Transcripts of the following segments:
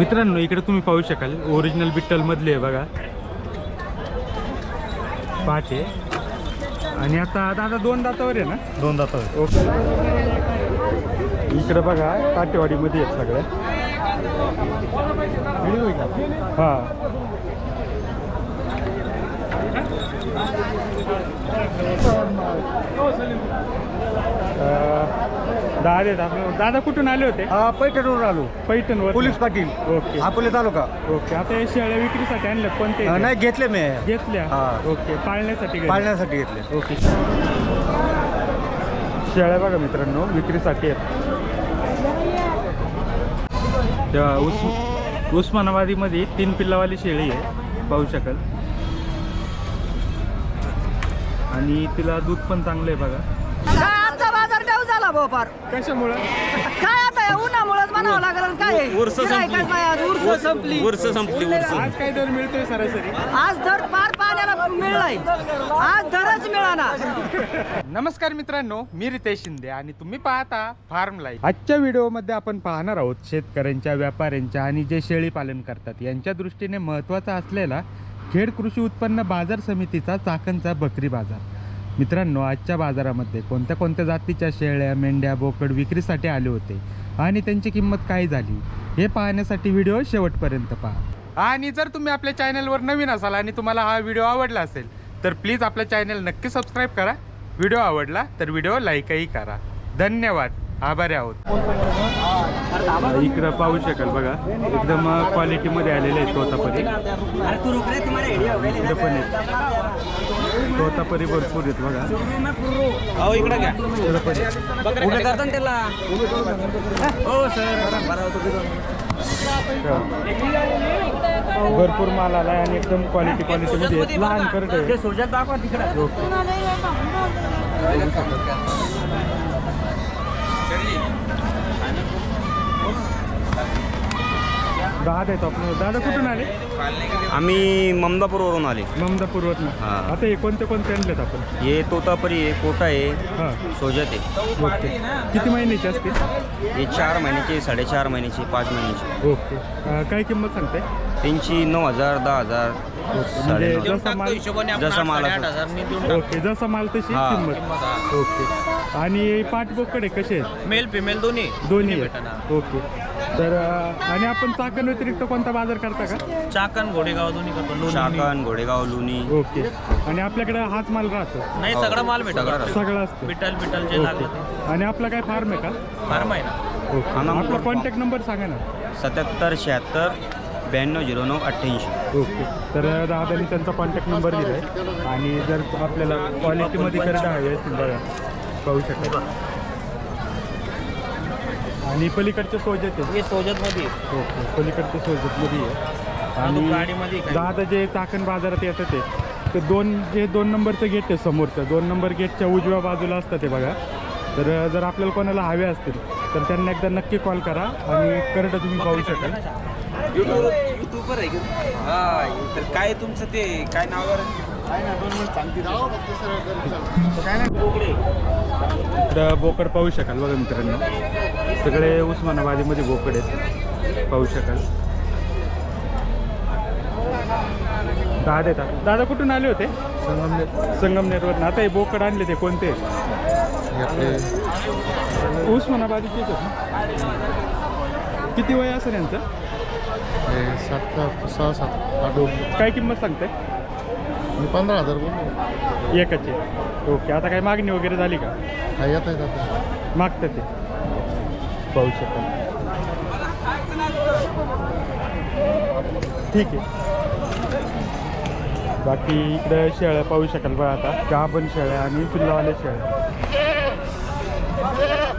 मित्रांनो इकडे तुम्ही पाहू शकाल ओरिजिनल बिट्टल मधली आहे बघा. पाटे आणि आता दादा दोन दातावर आहे ना? दोन दात ओके. इकडे बघा काटेवाडीमध्ये आहेत सगळ्या हां. दादा कुठून आले होते? हा पैठणवरून आलो. पैठणवर police Patil. Okay. Akole taluka. Okay. आता हे शेळ्या विक्रीसाठी आणलं कोणते? अं, नाही घेतले मी. घेतल्या? हा. ओके. पाळण्यासाठी घरी. पाळण्यासाठी घेतले. ओके. शेळ्या बघा मित्रांनो विक्रीसाठी आहेत. त्या उस उस्मानाबादीमध्ये तीन पिल्लावाली शेळी आहे. पाहू शकाल. आणि तिला दूध पण चांगलं आहे बघा. काय आजचा बाजार डाव झाला भोपार कशामुळं? काय आता या उन्हामुळेच म्हणावं लागलं काय? आहे? गिऱ्हाईकच संपली. नाही आज, उर्स संपली. वर्ष संपली वर्ष आज काय दर मिळतोय सरासरी? आज दर पार पाण्याला मिळलाय. आज दरच मिळाला. नमस्कार मित्रांनो मी रितेश शिंदे आणि तुम्ही पाहता फार्म लाईफ आजच्या व्हिडिओमध्ये आपण पाहणार आहोत शेतकऱ्यांच्या व्यापाऱ्यांच्या आणि जे शेळी पालन करतात यांच्या दृष्टीने महत्त्वाचा असलेला खेड कृषी उत्पन्न बाजार समितीचा चाकणचा बकरी बाजार. मित्रांनो आजच्या बाजारामध्ये कोणत्या कोणत्या जातीच्या शेळ्या मेंढ्या बोकड विक्रीसाठी आले होते आणि त्यांची किंमत काय झाली हे पाहण्यासाठी व्हिडिओ शेवटपर्यंत पहा. आणि जर तुम्ही आपल्या चॅनलवर नवीन असाल आणि तुम्हाला हा व्हिडिओ आवडला असेल तर प्लीज आपल्या चॅनल नक्की सबस्क्राईब करा. व्हिडिओ आवडला तर व्हिडिओ लाईकही करा. धन्यवाद. आभारी आहोत. इकडं पाहू शकाल बघा. एकदम क्वालिटीमध्ये आलेले आहेत तोतापरी. इकडं पण आहेत. तोतापरी भरपूर आहेत बघा. अहो इकडे घ्या. हो सर. भरपूर माल आला आणि एकदम क्वालिटी क्वालिटीमध्ये आहेत. लहान करत आहे दादा आहेत आपण. दादा कुठून आले? आम्ही ममदापूरवरून आले. ममदापूरवरनं हा. आता हे कोणते कोणते आणलेत आपण? हे तोतापरी आहे कोटा आहे हां. सोजत आहे. ओके. किती महिन्याचे असतील? हे चार महिन्याचे साडेचार महिन्याचे पाच महिन्याचे. ओके. अं, काय किंमत सांगते त्यांची नऊ हजार दहा हजार म्हणजे साडेनऊ जसा माल जसा माल असेल. ओके. जसा माल तशी हा. किंमत. ओके. आणि पाठबोकडे कसे आहेत? मेल फिमेल दोन्ही. दोन्ही आहेत. ओके. तर आणि आपण चाकण व्यतिरिक्त कोणता बाजार करता का? चाकण घोडेगाव दोन्ही करतो. लोणी. शाकण घोडेगाव लोणी. ओके. आणि आपल्याकडे हाच माल राहतो? नाही सगळं माल भेटतो सगळं. सगळं असतं. बिटल बिटल जे लागलं ते. ओके आणि आपला काय फार्म आहे का? फार्म आहे ना. ओके. हा. आपला कॉन्टॅक्ट नंबर सांगा ना. सत्याहत्तर शहात्तर ब्याण्णव झिरो नऊ अठ्ठ्याऐंशी. ओके. तर दादानी त्यांचा कॉन्टॅक्ट नंबर दिला आहे आणि जर आपल्याला क्वालिटीमध्ये करता हवे असतील बघा. पाहू शकता. आणि पलीकडचे सोजत आहेत हे सोजत मध्ये ओके पलीकडचे सोजतमध्ये आहे. आणि आणि गाडीमध्ये काय? दादा जे चाकण बाजारात येतं ते ते दोन जे दोन नंबरचं गेट आहे समोरचं दोन नंबर गेटच्या उजव्या बाजूला असतं ते बघा. तर जर आपल्याला कोणाला हवे असतील तर त्यांना एकदा नक्की कॉल करा आणि करडं तुम्ही पाहू शकाल. युट्यूबर आहे हा तर काय तुमचं ते काय नावावर इकडं बोकड पाहू शकाल बघा मित्रांनो. सगळे उस्मानाबादीमध्ये बोकड आहेत. पाहू शकाल. दादा येतात दादा कुठून आले होते? संगमनेर. संगमनेरवरून. आता हे बोकड आणले ते कोणते? उस्मानाबादीचेच ना? किती वय असेल यांचं? सात सहा सात आठ काय किंमत सांगते मी पंधरा हजार बोललो. एकाचे ओके. आता काय मागणी वगैरे झाली का? हा येत आहेत आता. मागतं ते. पाहू शकाल ठीक आहे. बाकी इकडे शेळ्या पाहू शकाल बघा आता. गाभण शेळ्या आणि पिल्लावाल्या शेळ्या.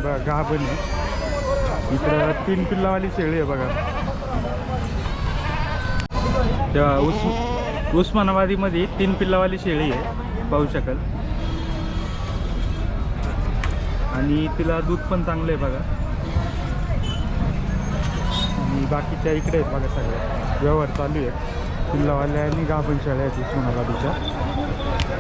बघा गाभण आहे. इकडं तीन पिल्लावाली शेळी आहे बघा. त्या उस उस्मानाबादीमध्ये तीन पिल्लावाली शेळी आहे. पाहू शकाल. आणि तिला दूध पण चांगलं आहे बघा. बाकीच्या इकडे आहेत बघा सगळ्या व्यवहार चालू आहे पिल्लावाल्या आणि गाभण शेळ्या आहेत उस्मानाबादीच्या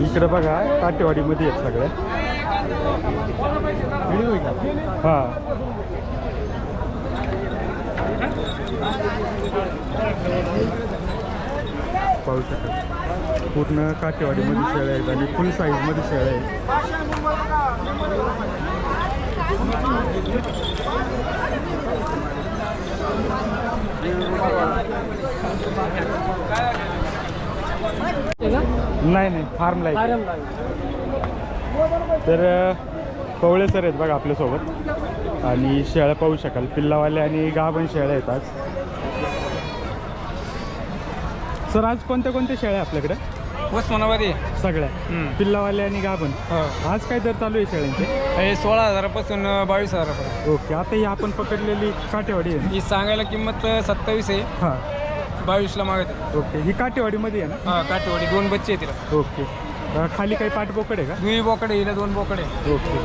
इकडे बघा काटेवाडीमध्ये आहेत सगळ्या हा. पाहू शकाल पूर्ण काटेवाडीमध्ये शेळ्या आहेत आणि फुल साईजमध्ये शेळ्या आहेत. नाही नाही फार्म लाईफ तर पवळे सर आहेत बघा आपल्यासोबत. आणि शेळ्या पाहू शकाल. पिल्लावाले आणि गाभण शेळ्या आज सर आज कोणत्या कोणत्या शेळ्या आहे आपल्याकडे? उस्मानाबादी. सगळ्या. पिल्लावाले आणि गाभण आज काय दर चालू आहे शेळ्यांचे? हे सोळा हजारापासून बावीस हजारापर्यंत. ओके आता ही आपण पकडलेली काटेवाडी आहे ही सांगायला किंमत सत्तावीस आहे. ना हां. बावीसला मागत ओके ही काटेवाडीमध्ये आहे हा काठीवाडी दोन बच्चे आहे तिला. ना ओके. अ, खाली काही पाठबोकड आहे का? दुई बोकडे हिला दोन बोकडे ओके.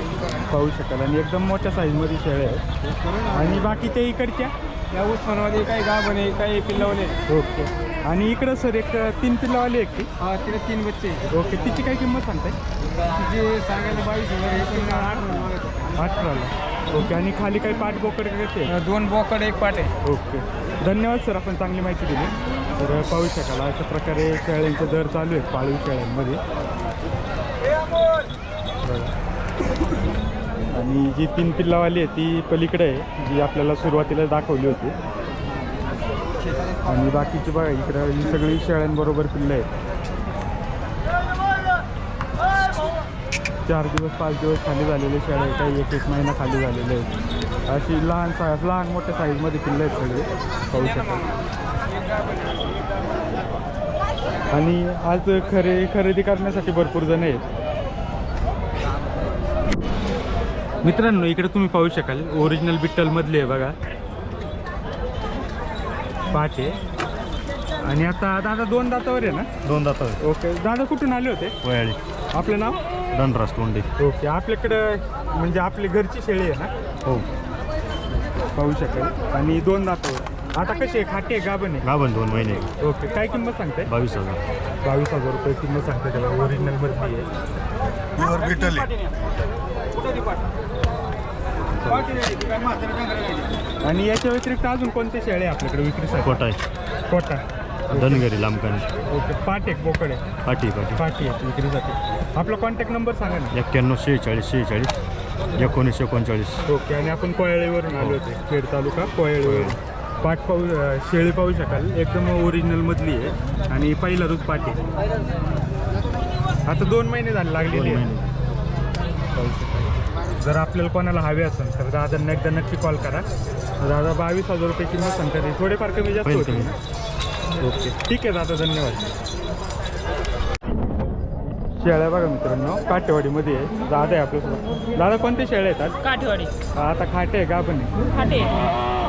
पाहू शकाल. आणि एकदम मोठ्या साईजमध्ये शेळ्या आहेत. आणि बाकी ते इकडच्या? या उस्मानाबादी काही गाभणे काही पिल्लावले ओके. आणि इकडं सर एक तीन पिल्लावाली एक ती हा तिला तीन बच्चे आहे. ओके. तिची काय किंमत सांगताय? तिचे सांगायला बावीस हजार आहे पण आठ मागत अठराला ओके. आणि खाली काही पाठ बोकड आहे. दोन बोकड एक पाट आहे. ओके. धन्यवाद सर आपण चांगली माहिती दिली. तर पाहू शकाल अशा प्रकारे शेळ्यांचे दर चालू आहेत पाळीव शेळ्यांमध्ये आणि जी तीन पिल्लावाली आहे ती पलीकडे आहे जी आपल्याला सुरुवातीला दाखवली होती. आणि बाकीची बघा इकडं ही सगळी शेळ्यांबरोबर पिल्लं आहेत. चार दिवस पाच दिवस खाली झालेले शेळे काही एक एक महिना खाली झालेले आहेत. अशी लहान साईज लहान मोठ्या साईजमध्ये पिल्लं आहेत सगळे. पाहू शकाल. आणि आज खरे खरेदी करण्यासाठी भरपूर जण आहेत. मित्रांनो इकडे तुम्ही पाहू शकाल ओरिजिनल बिट्टलमधले आहे बघा. पाटे आणि आता दादा दोन दातावर आहे ना? दोन दात ओके. दादा कुठून आले होते? वयाळी. आपलं नाव? दंडरास तोंडे. ओके. आपल्याकडं म्हणजे आपली घरची शेळी आहे ना? हो. पाहू शकाल. आणि दोन दातावर. आता कशी आहे? खाटी आहे गाभण आहे? गाभण दोन महिने. ओके काय किंमत सांगताय? बावीस हजार. बावीस हजार रुपये किंमत सांगते त्याला. ओरिजिनल मधली आहे. प्युअर बिटल आणि याच्या व्यतिरिक्त अजून कोणते शेळे आहे आपल्याकडे विक्रीसाठी? कोटा आहे. कोटा. धनगरी लांबकानी ओके पाट एक बोकड आहे. पाठी पाठी पाटी आहे विक्रीसाठी. आपला कॉन्टॅक्ट नंबर सांगा ना. एक्क्याण्णव शेहेचाळीस शेहेचाळीस एकोणीस एकोणचाळीस. ओके आणि आपण कोयाळीवरून आलो होते. खेड तालुका कोयाळीवरून पाट पाहू शेळी पाहू शकाल. एकदम ओरिजिनल मधली आहे. आणि पहिला रोज पाटी आता दोन महिने झाले लागलेली आहे पाहू शकाल. जर आपल्याला कोणाला हवे असेल तर दादांना एकदा नक्की कॉल करा. दादा बावीस हजार रुपये किंमत सांगतात थोडेफार कमी जास्त होतील. ना? ओके. ठीक आहे दादा धन्यवाद. शेळ्या बघा मित्रांनो काटेवाडीमध्ये आहे दादा आहे आपल्यासोबत. दादा कोणते शेळ्या येतात? काठेवाडी. आता खाटे आहे गाभण आहे खाटे.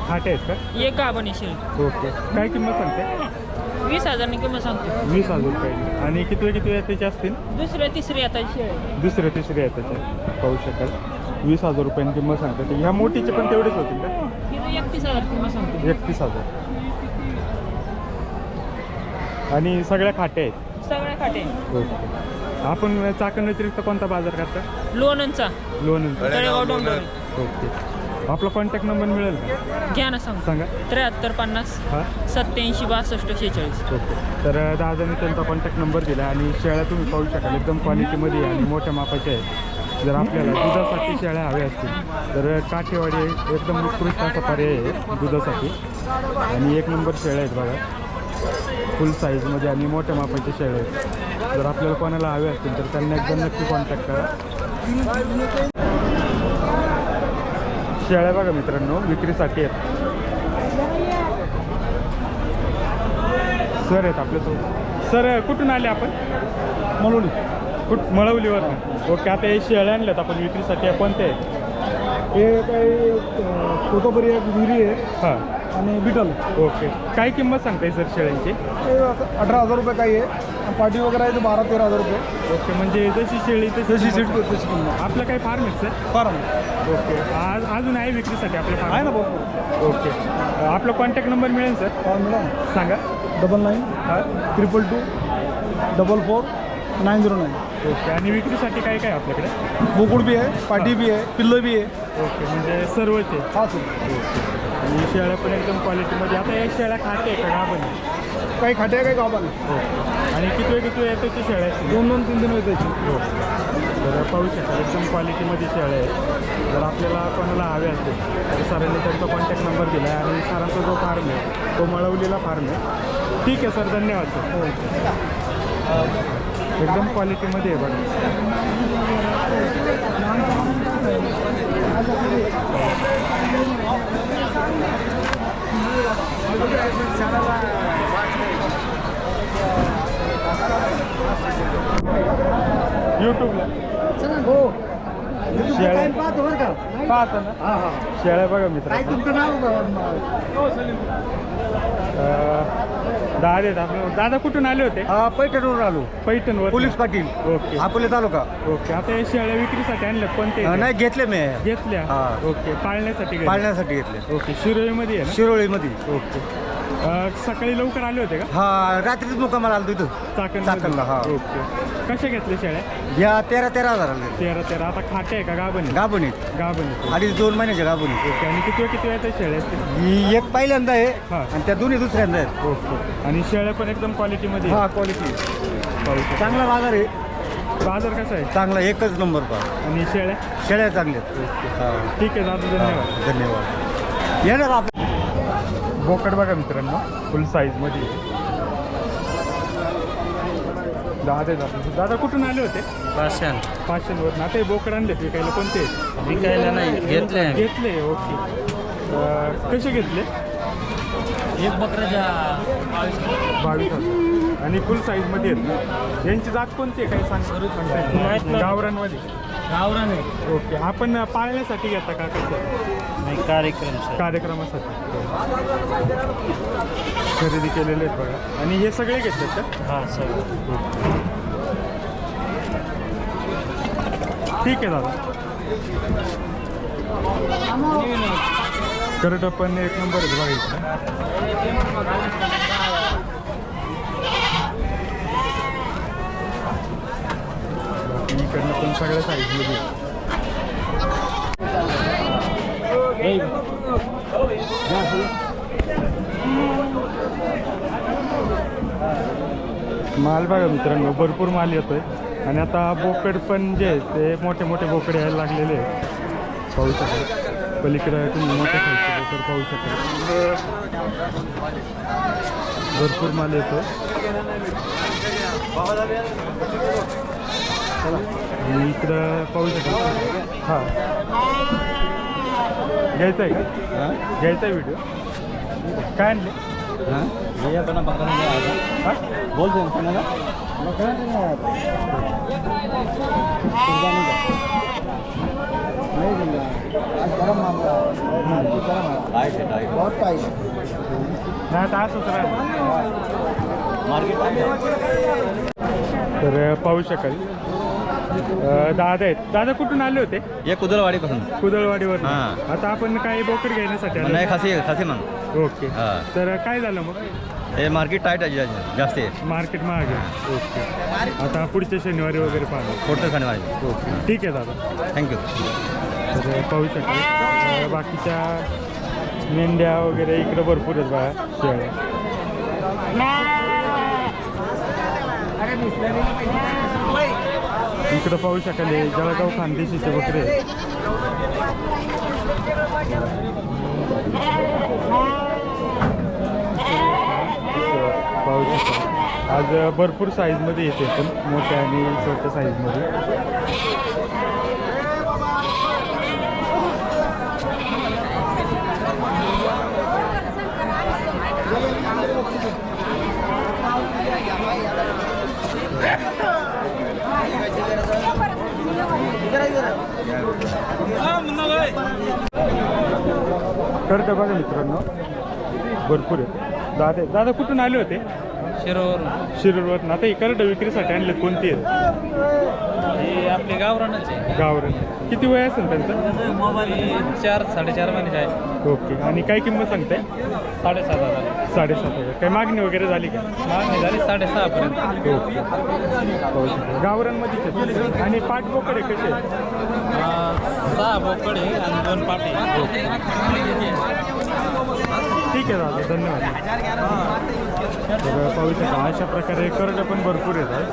खाटे आहेत का? एक गाभणी शेळी ओके. काय किंमत सांगते? वीस हजारनी किंमत सांगतो. वीस हजार रुपये. आणि किती किती त्याचे असतील? दुसऱ्या तिसऱ्या आता शेळी दुसरे तिसरे आहेत त्याचे पाहू शकाल. वीस हजार रुपयांनी किंमत सांगते. ह्या मोठीचे पण तेवढेच होतील का? तिथं एकतीस हजार किंमत सांगतो. एकतीस हजार. आणि सगळ्या खाटे आहेत? सगळ्या खाटे. ओके. आपण चाकण व्यतिरिक्त कोणता बाजार करता? लोणंदचा. तळेगाव डोंगर ओके. आपला कॉन्टॅक्ट नंबर मिळेल का? घ्या ना सांगतो सांगा. त्र्याहत्तर पन्नास हां. सत्याऐंशी बासष्ट शेहेचाळीस. ओके. तर दादाने त्यांचा कॉन्टॅक्ट नंबर दिला आणि शेळ्या तुम्ही पाहू शकाल. एकदम क्वालिटीमध्ये आणि मोठ्या मापाच्या आहेत. जर आपल्याला दुधासाठी शेळ्या हव्या असतील तर काठेवाडी एकदम उत्कृष्ट असा पर्याय आहे दुधासाठी. आणि एक नंबर शेळ्या आहेत बघा. फुल साईजमध्ये आणि मोठ्या मापाच्या शेळ्या आहेत. जर आपल्याला कोणाला हवे असतील तर त्यांना एकदम नक्की कॉन्टॅक्ट करा. शेळ्या बघा मित्रांनो विक्रीसाठी आहेत. सर आहेत आपल्यासोबत. सर कुठून आले आपण? मळवली. कुठ मळवलीवर ओके आता हे शेळ्या आणल्यात आपण विक्रीसाठी. कोणते आहेत? हे काही कोथोबरी एक विहिरी आहे. हां. आणि बिटल. ओके. काय किंमत सांगताय सर शेळ्यांची? अठरा हजार रुपये काही आहे. पाटी वगैरे आहे ते बारा तेरा हजार रुपये. ओके म्हणजे जशी शेळी तशी सीट. तशी किंमत. आपलं काही फार्म आहे सर? फार्म. ओके. आज अजून आहे विक्रीसाठी आपलं आहे फार्म ना भरपूर. ओके. आपला कॉन्टॅक्ट नंबर मिळेल सर? फार्म मॅडम सांगा. Double nine triple two double four nine zero nine. Okay आणि विक्रीसाठी काय काय आपल्याकडे? बोकुड बी आहे पाटी बी आहे पिल्लं बी आहे. ओके म्हणजे सर्वच? आहे हा सर. आणि शेळ्या पण एकदम क्वालिटीमध्ये. आता एक शेळ्या खाते का? आहे? काही खाटे आहे काही गावाला आणि किती वेळ किती वेळ येते शेळ्या? असतील दोन दोन तीन तीन वेळ हो तर पाहू शकता एकदम क्वालिटीमध्ये शेळ्या आहे जर आपल्याला कोणाला हवे असतील तर सरांनी त्यांचा कॉन्टॅक्ट नंबर दिला आहे आणि सरांचा जो फार्म आहे तो मळवलेला फार्म आहे. ठीक आहे सर. धन्यवाद सर. एकदम क्वालिटीमध्ये आहे बघा. यूट्यूबला हो. शेळ्या पाहता ना. हां हां. शेळ्या बघा मित्र काय तुमचं नाव दादा कुठून आले होते? हा पैठणवरून आलो. पैठणवर police Patil. Okay. Akole taluka. Okay. आता हे शेळ्या विक्रीसाठी आणल्या कोणते अं, नाही घेतले मी. घेतल्या? हा. ओके. पाळण्यासाठी. पाळण्यासाठी घेतले ओके. शिरोळीमध्ये आहे शिरोळीमध्ये. ओके. अं, सकाळी लवकर आले होते का? हा रात्रीच मुक्कामाला आलो तिथं चाकण चाकणला, हा. ओके. कशा घेतल्या शेळ्या? या तेरा तेरा हजार आले. तेरा तेरा आता खाटे आहे का गाभण? गाभून आहेत. गाभण आहे. अडीच दोन महिन्याच्या गाभून आहेत. ओके. आणि किती किती वेळ शेळ्या? असतील ही एक पहिल्यांदा आहे हा. आणि त्या दोन्ही दुसऱ्यांदा आहेत. ओके. आणि शेळ्या पण एकदम क्वालिटीमध्ये हा क्वालिटी. चांगला बाजार आहे. बाजार कसा आहे? चांगला एकच नंबर पा आणि शेळ्या? शेळ्या चांगल्या आहेत. हा. ठीक आहे दादा. धन्यवाद. धन्यवाद. येणार आप बोकड बघा मित्रांनो फुल साईजमध्ये. दादा आहेत आपले. दादा कुठून आले होते? पाषाण. पाचशेवरून आता हे बोकड आणले विकायला कोणते? विकायला नाही घेतले घेतले ओके. कसे घेतले? एक बकऱ्याच्या बावीस हजार. आणि फुल साईजमध्ये आहेत यांची जात कोणती आहे? काही सांग. गावरांमध्ये गावरान आहे. ओके. आपण पाळण्यासाठी घेता का कसं नाही कार्यक्रम सर. कार्यक्रमासाठी. खरेदी केलेले आहेत बघा. आणि हे सगळे घेतलेत का? हां सर ठीक आहे दादा. करट पण एक नंबर आहे बघा इथं. बाकी इकडनं पण सगळ्या साईजमध्ये. माल बघा मित्रांनो भरपूर माल येतोय. आणि आता बोकड पण जे ते मोठे मोठे बोकड यायला लागलेले आहेत. पाहू शकाल पलीकडे तुम्ही मोठे साईजचे बोकड पाहू शकाल भरपूर माल येतो आणि इकडं पाहू शकाल हां. घ्यायचा आहे का? घ्यायचा आहे व्हिडिओ काय आणले? हां? नाही आता असंच राहिलं. तर पाहू शकाल. अं, दादा आहेत. दादा कुठून आले होते? ये कुदलवाडीपासून कुदळवाडीवर हां. आता आपण काही बोकड घेण्यासाठी आले. नाही खासी खासी मग ओके. हां. तर काय झालं मग? हे मार्केट टाईट आहे जा- जास्त आहे. मार्केट महाग आहे. ओके. आता पुढच्या शनिवारी वगैरे पाहू. फोटो खाणे ओके. ठीक आहे दादा. थँक्यू तर पाहू शकाल अं, बाकीच्या मेंढ्या वगैरे इकडं भरपूर आहेत बघा शेळ्या. इकडं पाहू शकाल हे जळगाव खानदेशीचे बकरे पाहू शकाल. आज भरपूर साईजमध्ये येते पण मोठ्या आणि छोट्या साईजमध्ये करतं बघा मित्रांनो. भरपूर आहे दादा दादा कुठून आले होते? शिरोवर शिरूरवर आता इकडे विक्रीसाठी आणले कोणती आहेत? हे आपले गावरानच आहे. गावरण किती वय असेल त्यांचं? चार साडेचार महिन्याचे आहे. ओके. आणि काय किंमत सांगताय? साडेसात हजार. साडेसात हजार. काही मागणी वगैरे झाली का? मागणी झाली साडेसहापर्यंत ओके. पाहू शकता. गावरांमध्येच आहेत. आणि पाठ बोकडे कसे आहेत? सहा बोकडे आणि दोन पाटे. ठीक आहे दादा धन्यवाद. तर पाहू शकता अशा प्रकारे करडे पण भरपूर येतात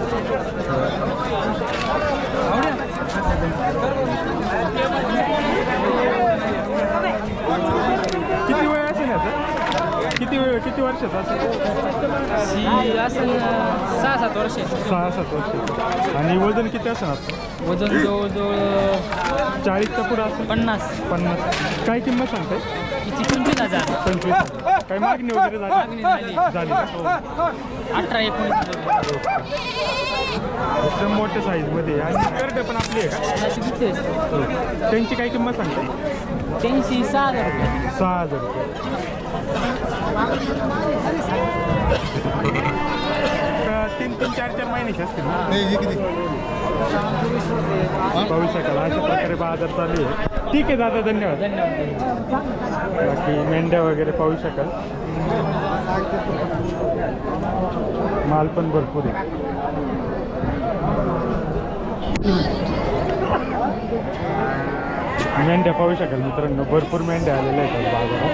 किती वय असेल याचं किती किती वर्षाचं असेल ही असं सहा सात वर्ष सहा सात वर्ष आणि वजन किती असेल आता वजन जवळजवळ चाळीसच्या पुढं असेल? पन्नास. पन्नास. काय किंमत सांगताय? किती पंचवीस हजार. पंचवीस. काही मागणी वगैरे मागणी झाली? अठरा एकोणीस एकदम मोठ्या साईजमध्ये आणि करडे पण आपली आहे का? त्यांची काय किंमत सांगताय? त्यांची सहा हजार रुपये. सहा हजार रुपये. तीन तीन चार चार महिन्याचे असतील ना? पाहू शकाल अशा प्रकारे बाजार चालू आहे. ठीक आहे दादा धन्यवाद. बाकी मेंढ्या वगैरे पाहू शकाल. माल पण भरपूर आहे. मेंढ्या पाहू शकाल मित्रांनो भरपूर मेंढ्या आलेल्या आहेत बाजारात.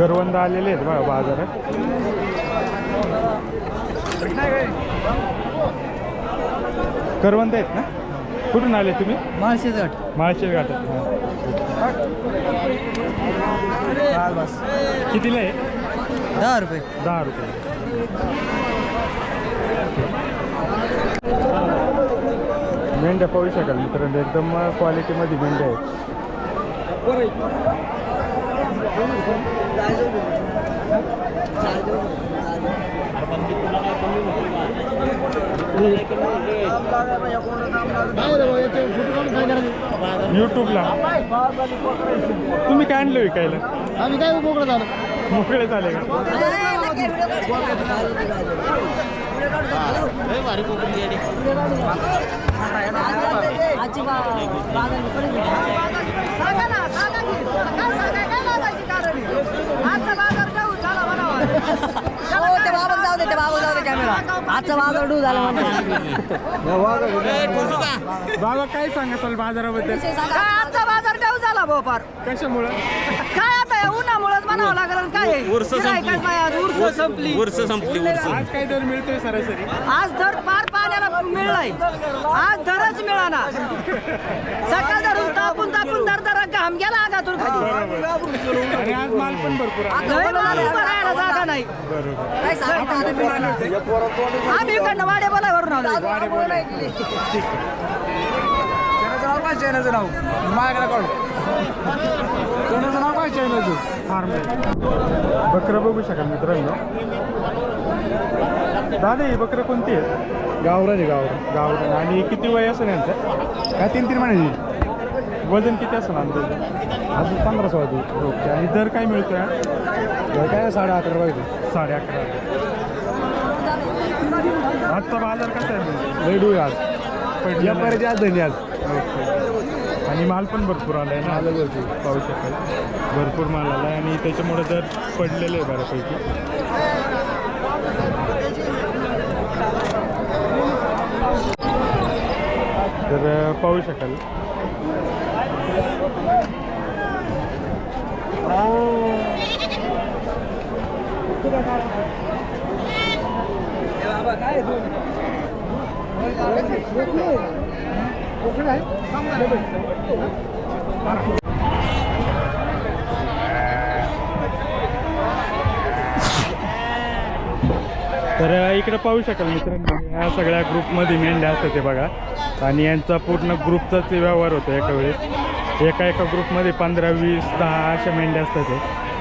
करवंद आलेले आहेत बघा बाजारात. करवंद आहेत ना? कुठून आले तुम्ही? माळशेच गट माळशेर घाटात. हां. कितीला आहे? दहा रुपये. दहा रुपये. मेंढ्या पाहू शकाल मित्रांनो एकदम क्वालिटीमध्ये मेंढ्या आहेत. यूट्यूबला. तुम्ही काय आणलं विकायला? आम्ही काय मोकळं झालं. मोकळे झाले का? सांगा ना सांगा की काय सांगाय काय लाजायची कारण आहे? आजचा बाजार जाऊ झाला म्हणावा हो ते बाबा जाऊ दे ते बाबा जाऊ दे कॅमेरा आजचा बाजार डू झाला म्हणते बाबा काय सांगाल बाजाराबद्दल? काय आजचा बाजार जाऊ झाला भोपार कशामुळं? काय आता उन्हामुळेच म्हणावं लागलं काय? आहे? गिऱ्हाईकच नाही आज उर्स संपली संपली. वर्ष आज काय दर मिळतोय सरासरी? आज दर पार पाण्याला मिळलाय. आज दरच मिळाना सकाळ धरून तापून तापून दर दर घाम गेला आगातून खाली बरोबर आणि आज माल पण भरपूर आहे. लय माल उभा राहायला जागा नाही. आम्ही इकडनं वाडे बोलावरून आलो वाडे बोला चॅनलचं नाव काय चॅनलचं नाव माझ्याकडे काढू चॅनलचं नाव काय चॅनलचं फार्म बकरं बघू शकाल मित्रांनो. दादा ही बकरं कोणती आहे गावरान आहे गावरान. गावरान. आणि किती वय असेल यांचं? काय तीन तीन महिन्याची. वजन किती असेल अंदाजे? अजून पंधरा सोळा दिवस. ओके. आणि दर काय मिळतोय? हा? तर काय साडे अकरा पाहिजे साडे अकरा आजचा बाजार कसा आहे म्हणजे लय डू आज. आहे. पर्यंत आज धनी आज. ओके. आणि माल पण भरपूर आला आहे ना? आलं भरपूर. पाहू शकाल. भरपूर माल आला आहे आणि त्याच्यामुळे दर पडलेले आहे बऱ्यापैकी. तर पाहू शकाल. काय तर इकडं इकडे पाहू शकाल मित्रांनो या सगळ्या ग्रुपमध्ये मेंढ्या असतात ते बघा. आणि यांचा पूर्ण ग्रुपचाच व्यवहार होतो एका वेळेस. एका एका ग्रुपमध्ये पंधरा वीस दहा अशा मेंढ्या असतात ते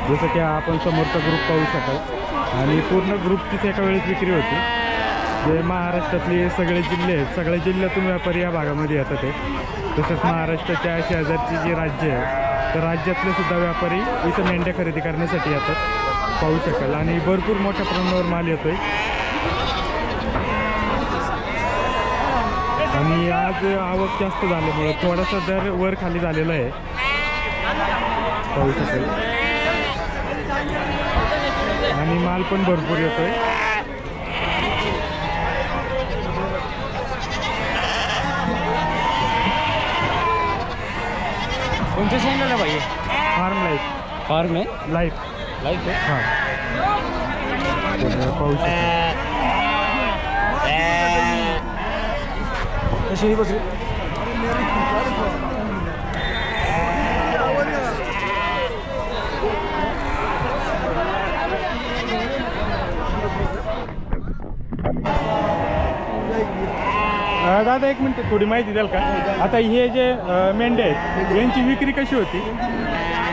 जसं की हा आपण समोरचा ग्रुप पाहू शकाल. आणि पूर्ण ग्रुपचीच एका वेळेस विक्री होती. जे महाराष्ट्रातले सगळे जिल्हे आहेत सगळ्या जिल्ह्यातून व्यापारी या भागामध्ये येतात ते तसंच महाराष्ट्राच्या शेजारची जी राज्य आहे तर राज्यातले सुद्धा व्यापारी इथं मेंढ्या खरेदी करण्यासाठी येतात. पाहू शकाल. आणि भरपूर मोठ्या प्रमाणावर माल येतोय. आणि आज आवक जास्त झाल्यामुळं थोडासा दर वर खाली झालेला आहे. पाहू शकाल. आणि माल पण भरपूर येतोय. कोणत्या आहे भाई? Farm life. फार्म आहे? लाईफ. हां पाहू कशी बसली अं, दादा एक मिनिट थोडी माहिती द्याल का? आता हे जे अं, मेंढ्या आहेत यांची विक्री कशी होती?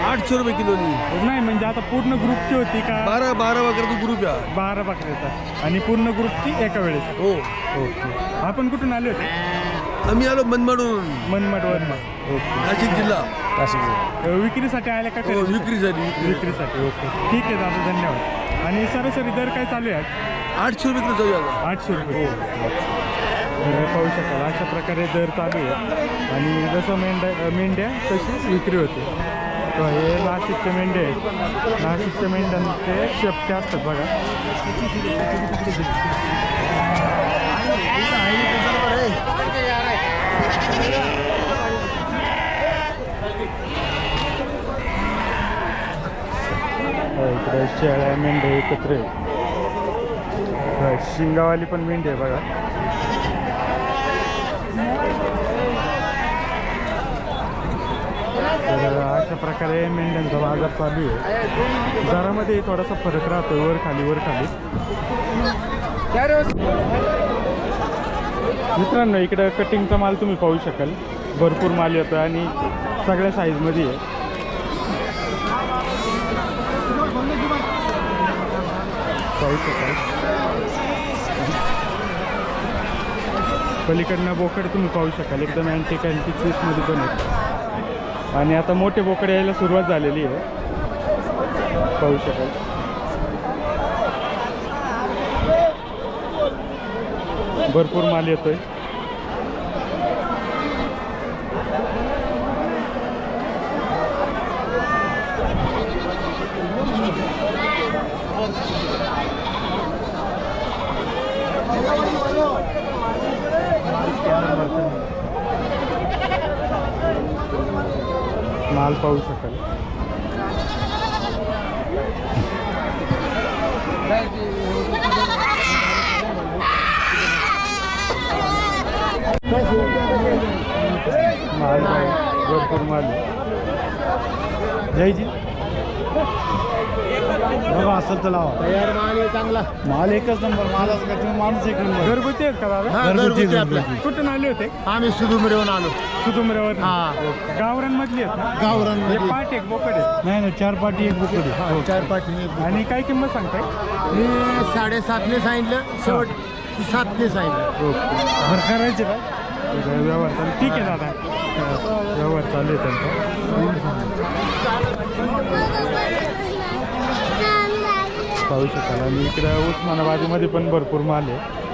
आठशे रुपये किलो नाही म्हणजे आता पूर्ण ग्रुपची होती का? बारा बारा वगैरे ग्रुप आहे. बारा बकऱ्याचा. आणि पूर्ण ग्रुपची एका वेळेस हो. ओके. आपण कुठून आले होते? आम्ही आलो मनमाडून. मनमाडवरनं ओके. नाशिक जिल्हा. अं, विक्रीसाठी आल्या का हो खरेदीसाठी? विक्रीसाठी विक्री विक्रीसाठी. ओके. ठीक आहे दादा धन्यवाद. आणि सरासरी दर काय चालू आहे आज? आठशे रुपये किलो जाऊया आता. आठशे रुपये. तर पाहू शकाल अशा प्रकारे दर चालू आहे. आणि जसं मेंढ्या मेंढ्या तशीच विक्री होते. तर हे नाशिकचे मेंढे आहेत. नाशिकच्या मेंढ्यांचे शेपटे असतात बघा. हो, इकडे शेळ्या मेंढ्या एकत्र शिंगावाली पण मेंढी आहे बघा. तर अशा प्रकारे मेंढ्यांचा बाजार चालू आहे. दरामध्ये थोडासा फरक राहतो वर खाली वर खाली. मित्रांनो इकडं कटिंगचा माल तुम्ही पाहू शकाल. भरपूर माल येतो आणि सगळ्या साईजमध्ये आहे. पाहू शकाल. पलीकडनं बोकड तुम्ही पाहू शकाल. एकदम अँटिक अँटिक पीसमध्ये पण आहेत आणि आता मोठे बोकडे यायला सुरुवात झालेली आहे. पाहू शकाल. भरपूर माल येतोय. माल पाहू शकाल. माल आहे, भरपूर माल आहे. जयजी. बघा असं तर लावा. तयार माल आहे चांगला. माल एकच नंबर माल असला तुम्ही माणूस एक नंबर? घरगुती आहेत का दादा हा, घरगुती आपला. कुठून आले होते? आम्ही सुधुमरेहून आलो. सुदुमऱ्यावर हा. गावरांमधली आहेत ना? गावरान हे पाट एक बोकड आहे. नाही नाही चार पाटी एक बुकडी चार पाटी एक आणि काय किंमत सांगताय? मी साडेसातने सांगितलं शेवट सातने सांगितलं. बरं करायचे का? व्यवहार चालू ठीक आहे दादा. व्यवहार चालू आहे त्यांचा. पाहू शकाल. आणि इकडं उस्मानाबादीमध्ये पण भरपूर माल आहे.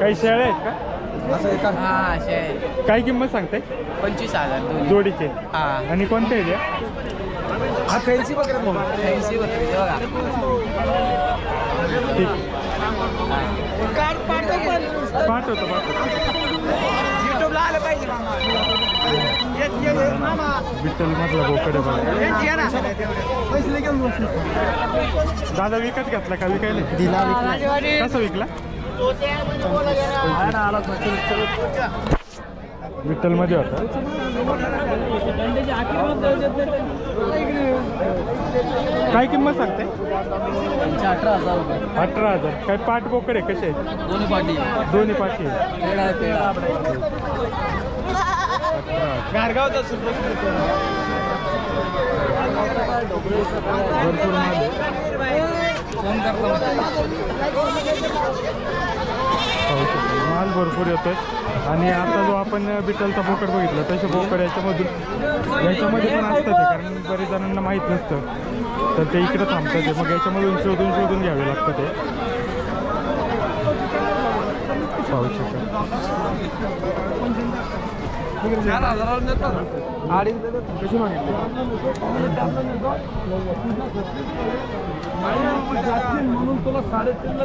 काही शेळ्या आहेत का? हा काय किंमत सांगताय? पंचवीस हजार दोन्ही. जोडीचे. हा. आणि कोणत्या आहेत या? हा फॅन्सी बघा. ठीक. पाठवतो पाठवतो विठ्ठल मधला बोकड आहे बघा दादा विकत घेतला का विकायला? दिला विकला. कसं विकला? विठ्ठलमध्ये होता. काय किंमत सांगते? अठरा हजार. अठरा हजार काय पाठ बोकड आहे कसे आहेत? दोन्ही पाठी दोन्ही पाठी भरपूर माल फोन करतो पाहू शकतो. माल भरपूर येतोय. आणि आता जो आपण बिटलचा बोकड बघितला तसे बोकड याच्यामधून याच्यामध्ये पण असतं ते कारण बरेच जणांना माहीत नसतं. तर ते इकडं थांबतं ते. मग याच्यामधून शोधून शोधून घ्यावे लागतं ते. पाहू शकतो. म्हणून तुला साडेतीनला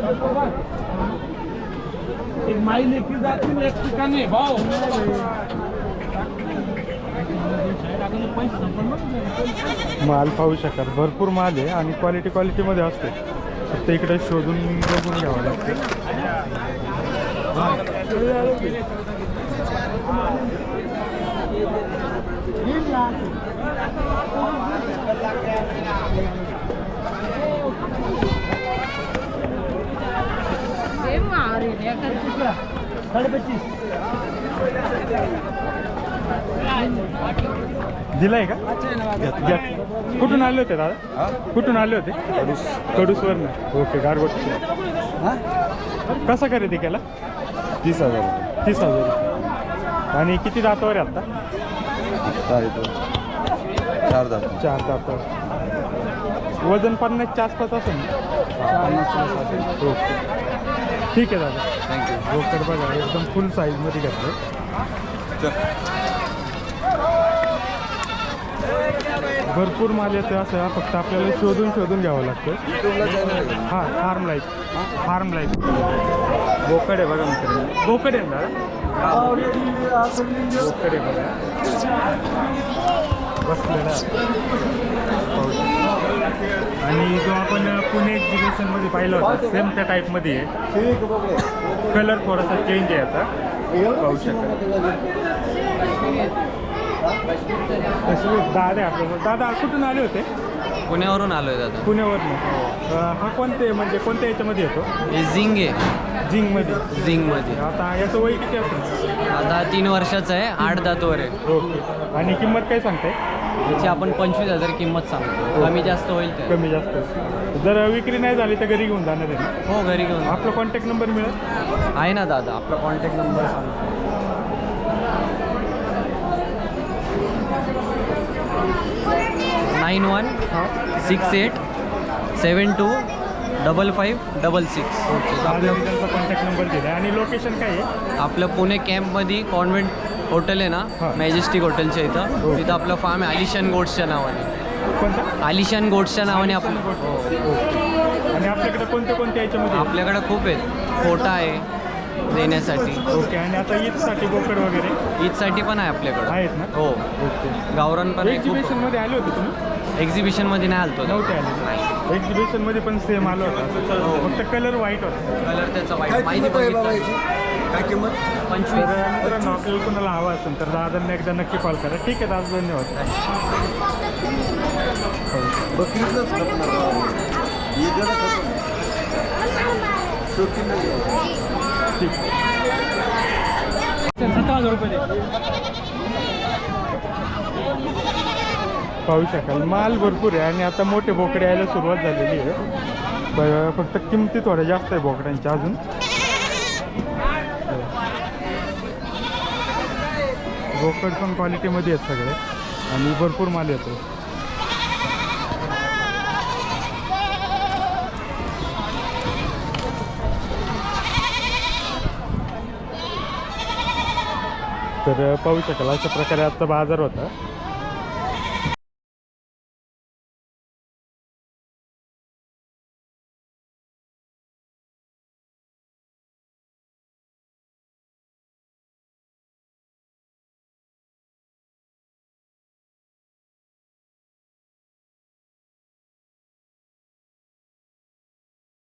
एक जातील एक ठिकाणी भाऊ. माल पाहू शकाल. भरपूर माल आहे आणि क्वालिटी क्वालिटीमध्ये असते. फक्त इकडे शोधून बघून घ्यावं लागतं. दिलाय का? घ्या. कुठून आले होते दादा? कुठून आले होते? कडूस. कडूसवरनं ओके गारगोट. कसा खरेदी केला? तीस हजार तीस हजार रुपये. आणि किती दातावर आहे आता? चार दात. चार दातावर. वजन पन्नासच्या आसपास असेल ना? ओके. ठीक आहे दादा. थँक्यू रोकड बघा एकदम फुल साईजमध्ये घेतलं भरपूर माल येतो असं फक्त आपल्याला शोधून शोधून घ्यावं लागतं हां फार्म लाईफ फार्म लाईफ बोकड बघा मित्रांनो. बोकड ना? बोकड बघा. बसलेला शकता. आणि जो आपण पुणे एक्झिबिशनमध्ये पाहिला होता सेम त्या टाईपमध्ये आहे. कलर थोडासा चेंज आहे आता. पाहू शकता दादा आहे आपल्याला दादा कुठून आले होते? पुण्यावरून आलोय दादा. पुण्यावरनं. हा कोणते म्हणजे कोणत्या याच्यामध्ये येतो? हे झिंग. आहे जिंगमध्ये झिंगमध्ये. आता याचं वय किती असेल? आता तीन वर्षाचं आहे आठ दातवर आहे. ओके. आणि किंमत काय सांगते त्याची आपण पंचवीस हजार किंमत सांगतो. कमी जास्त होईल कमी जास्त जर विक्री नाही झाली तर घरी घेऊन जाणार आहे हो घरी घेऊन आपला कॉन्टॅक्ट नंबर मिळेल? आहे ना दादा आपला कॉन्टॅक्ट नंबर सांगतो. Nine one six eight seven two double five double six. आपल्या त्यांचा कॉन्टॅक्ट नंबर दिला आणि लोकेशन काय आहे? आपलं पुणे कॅम्पमध्ये कॉन्व्हेंट हॉटेल आहे हा. ना मॅजेस्टिक हॉटेलच्या इथं. तिथं आपलं फार्म आहे आलिशान गोड्सच्या नावाने. कोणता? आलिशान गोड्सच्या नावाने आपलं. ओके. आणि आपल्याकडे कोणते कोणते याच्यामध्ये आहे? आपल्याकडे खूप आहेत. फोटा आहे देण्यासाठी. ओके आणि आता ईदसाठी बोकड वगैरे? ईदसाठी पण आहे आपल्याकडं. आहेत ना? हो. ओके. गावरान पण आहे खूप. आले होते तुम्ही? एक्झिबिशनमध्ये नाही आलतो नव्हते आले. एक्झिबिशनमध्ये पण सेम आलो होता. फक्त कलर व्हाईट होता. कलर त्याचा वाईट माहिती बघितलं? काय किंमत? तर पंचवीस मित्रांनो आपल्याला कुणाला हवा असेल तर दादांना एकदा नक्की कॉल करा. ठीक आहे दादा धन्यवाद. ठीक. सतरा हजार रुपये पाहू शकाल. माल भरपूर आहे आणि आता मोठे बोकडे यायला सुरुवात झालेली आहे. फक्त किमती थोड्या जास्त आहे बोकड्यांच्या अजून. बोकड पण क्वालिटीमध्ये आहेत सगळे. आणि भरपूर माल येतो तर पाहू शकाल अशा प्रकारे आजचा बाजार होता.